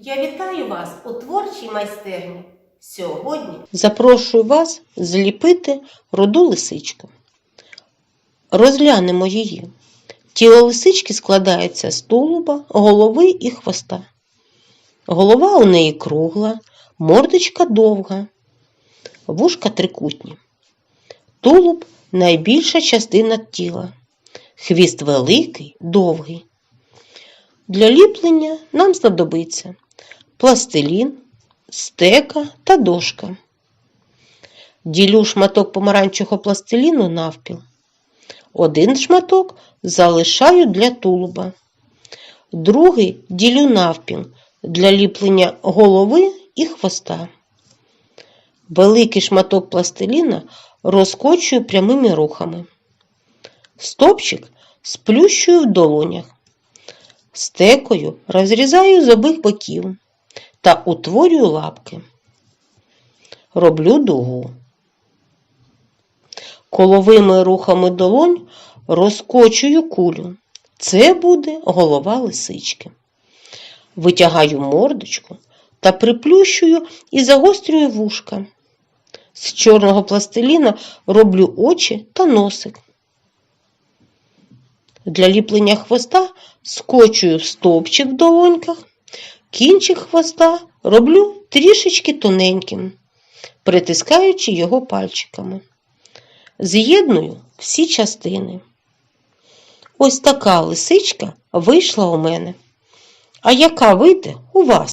Я вітаю вас у творчій майстерні. Сьогодні Запрошую вас зліпити руду лисичку. Розглянемо її. Тіло лисички складається з тулуба, голови і хвоста. Голова у неї кругла, мордочка довга, вушка трикутні. Тулуб найбільша частина тіла. Хвіст великий, довгий. Для ліплення нам знадобиться пластилін, стека та дошка. Ділю шматок помаранчевого пластиліну навпіл. Один шматок залишаю для тулуба. Другий ділю навпіл для ліплення голови і хвоста. Великий шматок пластиліна розкочую прямими рухами. Стопчик сплющую в долонях. Стекою розрізаю з обох боків та утворюю лапки. Роблю дугу. Коловими рухами долонь розкочую кулю. Це буде голова лисички. Витягаю мордочку та приплющую і загострюю вушка. З чорного пластиліна роблю очі та носик. Для ліплення хвоста скочую в стовпчик в долоньках, кінчик хвоста роблю трішечки тоненьким, притискаючи його пальчиками. З'єдную всі частини. Ось така лисичка вийшла у мене. А яка вийде у вас?